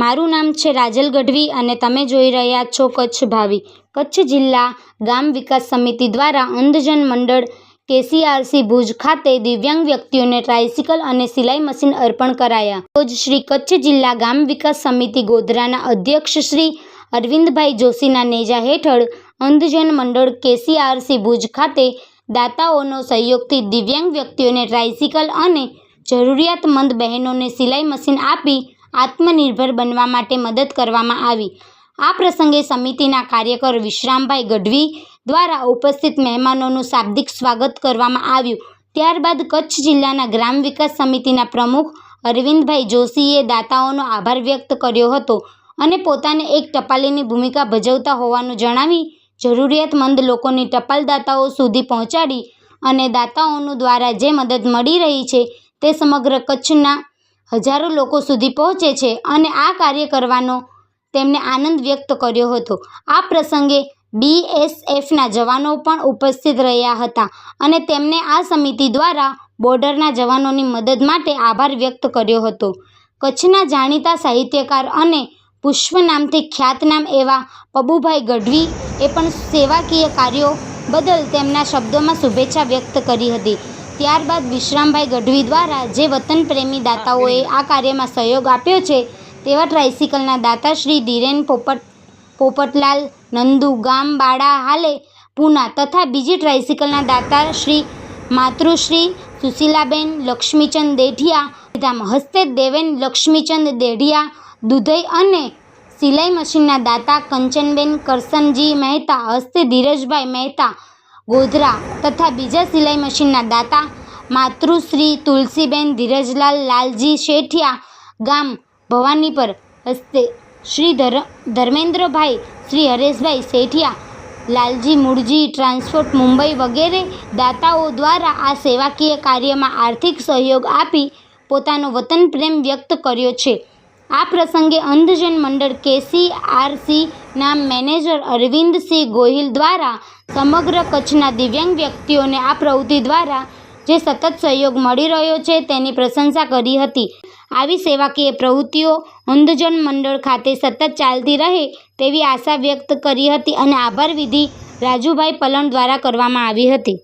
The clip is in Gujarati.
મારું નામ છે રાજલ ગઢવી અને તમે જોઈ રહ્યા છો કચ્છ ભાવી. કચ્છ જિલ્લા ગામ વિકાસ સમિતિ દ્વારા અંધજન મંડળ કેસીઆરસી ભુજ ખાતે દિવ્યાંગ વ્યક્તિઓને ટ્રાયસિકલ અને સિલાઈ મશીન અર્પણ કરાયા. રોજ શ્રી કચ્છ જિલ્લા ગામ વિકાસ સમિતિ ગોધરાના અધ્યક્ષ શ્રી અરવિંદભાઈ જોશીના નેજા હેઠળ અંધજન મંડળ કેસીઆરસી ભુજ ખાતે દાતાઓનો સહયોગથી દિવ્યાંગ વ્યક્તિઓને ટ્રાયસિકલ અને જરૂરિયાતમંદ બહેનોને સિલાઈ મશીન આપી આત્મનિર્ભર બનવા માટે મદદ કરવામાં આવી. આ પ્રસંગે સમિતિના કાર્યકર વિશ્રામભાઈ ગઢવી દ્વારા ઉપસ્થિત મહેમાનોનું શાબ્દિક સ્વાગત કરવામાં આવ્યું. ત્યારબાદ કચ્છ જિલ્લાના ગ્રામ વિકાસ સમિતિના પ્રમુખ અરવિંદભાઈ જોશીએ દાતાઓનો આભાર વ્યક્ત કર્યો હતો અને પોતાને એક ટપાલીની ભૂમિકા ભજવતા હોવાનું જણાવી જરૂરિયાતમંદ લોકોની ટપાલ દાતાઓ સુધી પહોંચાડી અને દાતાઓનું દ્વારા જે મદદ મળી રહી છે તે સમગ્ર કચ્છના હજારો લોકો સુધી પહોંચે છે અને આ કાર્ય કરવાનો તેમણે આનંદ વ્યક્ત કર્યો હતો. આ પ્રસંગે બીએસએફના જવાનો પણ ઉપસ્થિત રહ્યા હતા અને તેમણે આ સમિતિ દ્વારા બોર્ડરના જવાનોની મદદ માટે આભાર વ્યક્ત કર્યો હતો. કચ્છના જાણીતા સાહિત્યકાર અને પુષ્પ નામથી ખ્યાતનામ એવા પબુભાઈ ગઢવી એ પણ સેવાકીય કાર્યો બદલ તેમના શબ્દોમાં શુભેચ્છા વ્યક્ત કરી હતી. ત્યારબાદ વિશ્રામભાઈ ગઢવી દ્વારા જે વતન પ્રેમી દાતાઓએ આ કાર્યમાં સહયોગ આપ્યો છે તેવા ટ્રાયસિકલના દાતા શ્રી ધીરેન પોપટ પોપટલાલ નંદુ ગામ બાડા હાલે પૂના તથા બીજી ટ્રાયસિકલના દાતા શ્રી માતૃશ્રી સુશીલાબેન લક્ષ્મીચંદ દેઢિયા હસ્તે દેવેન લક્ષ્મીચંદ દેઢિયા દુધઈ અને સિલાઈ મશીનના દાતા કંચનબેન કરસનજી મહેતા હસ્તે ધીરજભાઈ મહેતા ગોધરા તથા બીજા સિલાઈ મશીનના દાતા માતૃશ્રી તુલસીબેન ધીરજલાલ લાલજી શેઠિયા ગામ ભવાનીપર હસ્તે શ્રી ધર, ધર્મેન્દ્રભાઈ, શ્રી હરેશભાઈ શેઠિયા, લાલજી મૂળજી ટ્રાન્સપોર્ટ મુંબઈ વગેરે દાતાઓ દ્વારા આ સેવાકીય કાર્યમાં આર્થિક સહયોગ આપી પોતાનો વતન પ્રેમ વ્યક્ત કર્યો છે. આ પ્રસંગે અંધજન મંડળ કેસીઆરસીના મેનેજર અરવિંદસિંહ ગોહિલ દ્વારા સમગ્ર કચ્છના દિવ્યાંગ વ્યક્તિઓને આ પ્રવૃત્તિ દ્વારા જે સતત સહયોગ મળી રહ્યો છે તેની પ્રશંસા કરી હતી. આવી સેવાકીય પ્રવૃત્તિઓ અંધજન મંડળ ખાતે સતત ચાલતી રહે તેવી આશા વ્યક્ત કરી હતી અને આભાર વિધિ રાજુભાઈ પલણ દ્વારા કરવામાં આવી હતી.